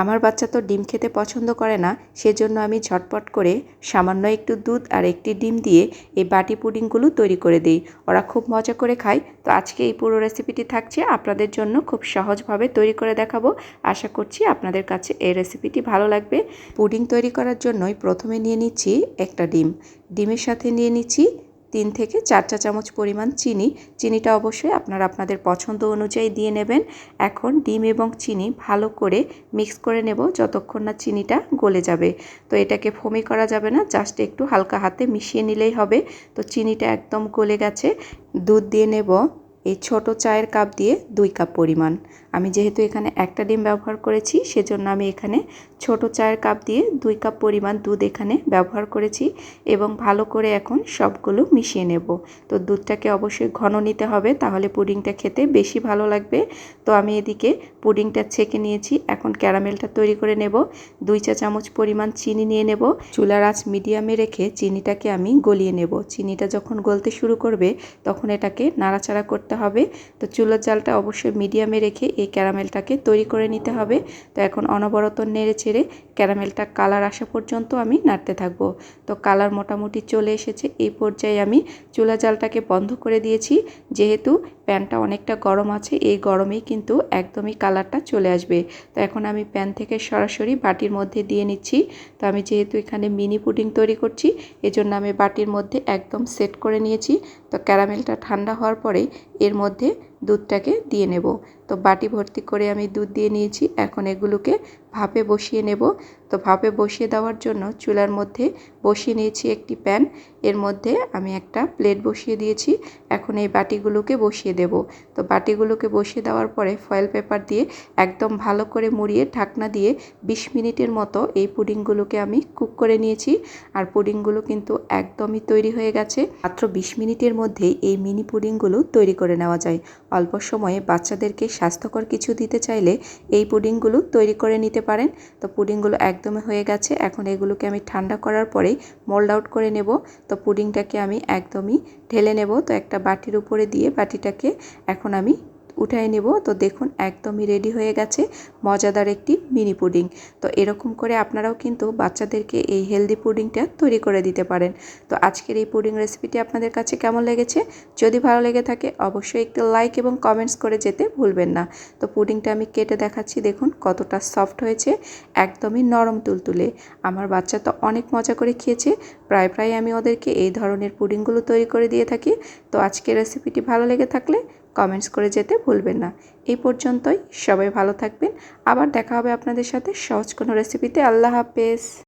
আমার বাচ্চা তো ডিম খেতে পছন্দ করে না, সেজন্য আমি ঝটপট করে সামান্য একটু দুধ আর একটি ডিম দিয়ে এই বাটি পুডিংগুলো তৈরি করে দিই। ওরা খুব মজা করে খায়। তো আজকে এই পুরো রেসিপিটি থাকছে, আপনাদের জন্য খুব সহজভাবে তৈরি করে দেখাবো। আশা করছি আপনাদের কাছে এই রেসিপিটি ভালো লাগবে। পুডিং তৈরি করার জন্যই প্রথমে নিয়ে নিচ্ছি একটা ডিম। ডিমের সাথে নিয়ে নিচ্ছি তিন থেকে চার চা চামচ পরিমাণ চিনি। চিনিটা অবশ্যই আপনারা আপনাদের পছন্দ অনুযায়ী দিয়ে নেবেন। এখন ডিম এবং চিনি ভালো করে মিক্স করে নেব যতক্ষণ না চিনিটা গলে যাবে। তো এটাকে ফমি করা যাবে না, জাস্ট একটু হালকা হাতে মিশিয়ে নিলেই হবে। তো চিনিটা একদম গলে গেছে। দুধ দিয়ে নেব এই ছোট চায়ের কাপ দিয়ে দুই কাপ পরিমাণ। আমি যেহেতু এখানে একটা ডিম ব্যবহার করেছি, সেজন্য আমি এখানে ছোট চায়ের কাপ দিয়ে দুই কাপ পরিমাণ দুধ এখানে ব্যবহার করেছি এবং ভালো করে এখন সবগুলো মিশিয়ে নেব। তো দুধটাকে অবশ্যই ঘন নিতে হবে, তাহলে পুডিংটা খেতে বেশি ভালো লাগবে। তো আমি এদিকে পুডিংটা ছেঁকে নিয়েছি, এখন ক্যারামেলটা তৈরি করে নেব। দুই চা চামচ পরিমাণ চিনি নিয়ে নেব। চুলার আঁচ মিডিয়ামে রেখে চিনিটাকে আমি গলিয়ে নেব। চিনিটা যখন গলতে শুরু করবে, তখন এটাকে নাড়াচাড়া করতে হবে। তো চুলার জালটা অবশ্যই মিডিয়ামে রেখে এই ক্যারামেলটাকে তৈরি করে নিতে হবে। তো এখন অনবরত নেড়ে ছেড়ে ক্যারামেলটা কালার আসা পর্যন্ত আমি নাড়তে থাকব। তো কালার মোটামুটি চলে এসেছে। এই পর্যায়ে আমি চুলা জালটাকে বন্ধ করে দিয়েছি। যেহেতু প্যানটা অনেকটা গরম আছে, এই গরমেই কিন্তু একদমই কালারটা চলে আসবে। তো এখন আমি প্যান থেকে সরাসরি বাটির মধ্যে দিয়ে নিচ্ছি। তো আমি যেহেতু এখানে মিনি পুডিং তৈরি করছি, এজন্য আমি বাটির মধ্যে একদম সেট করে নিয়েছি। তো ক্যারামেলটা ঠান্ডা হওয়ার পরে এর মধ্যে দুধটাকে দিয়ে নেব। তো বাটি ভর্তি করে আমি দুধ দিয়ে নিয়েছি। এখন এগুলোকে ভাপে বসিয়ে নেব। তো ভাপে বসিয়ে দেওয়ার জন্য চুলার মধ্যে বসিয়ে নিয়েছি একটি প্যান। এর মধ্যে আমি একটা প্লেট বসিয়ে দিয়েছি। এখন এই বাটিগুলোকে বসিয়ে দেব। তো বাটিগুলোকে বসিয়ে দেওয়ার পরে ফয়েল পেপার দিয়ে একদম ভালো করে মুড়িয়ে ঢাকনা দিয়ে ২০ মিনিটের মতো এই পুডিংগুলোকে আমি কুক করে নিয়েছি। আর পুডিংগুলো কিন্তু একদমই তৈরি হয়ে গেছে। মাত্র ২০ মিনিটের মধ্যেই এই মিনি পুডিংগুলো তৈরি করে নেওয়া যায়। অল্প সময়ে বাচ্চাদেরকে স্বাস্থ্যকর কিছু দিতে চাইলে এই পুডিংগুলো তৈরি করে নিতে পারেন। তো পুডিংগুলো একদমই হয়ে গেছে। এখন এগুলোকে আমি ঠান্ডা করার পরেই মোল্ড আউট করে নেব। তো পুডিংটাকে আমি একদমই ঢেলে নেব। তো একটা বাটির উপরে দিয়ে বাটিটাকে এখন আমি উঠাই নেব। তো দেখুন, একদমই রেডি হয়ে গেছে। মজাদার একটি মিনি পুডিং তো এরকম করে আপনারাও কিন্তু বাচ্চাদেরকে এই হেলদি পুডিংটা তৈরি করে দিতে পারেন। তো আজকের এই পুডিং রেসিপিটি আপনাদের কাছে কেমন লেগেছে? যদি ভালো লেগে থাকে, অবশ্যই একটু লাইক এবং কমেন্টস করে যেতে ভুলবেন না। তো পুডিংটা আমি কেটে দেখাচ্ছি। দেখুন, কতটা সফট হয়েছে। একদমই নরম তুলতুলে। আমার বাচ্চা তো অনেক মজা করে খেয়েছে। প্রায় প্রায় আমি ওদেরকে এই ধরনের পুডিংগুলো তৈরি করে দিয়ে থাকি। তো আজকের রেসিপিটি ভালো লেগে থাকলে কমেন্টস করে যেতে ভুলবেন না। এই পর্যন্তই। সবাই ভালো থাকবেন। আবার দেখা হবে আপনাদের সাথে সহজ কোনো রেসিপিতে আল্লাহ হাফেজ।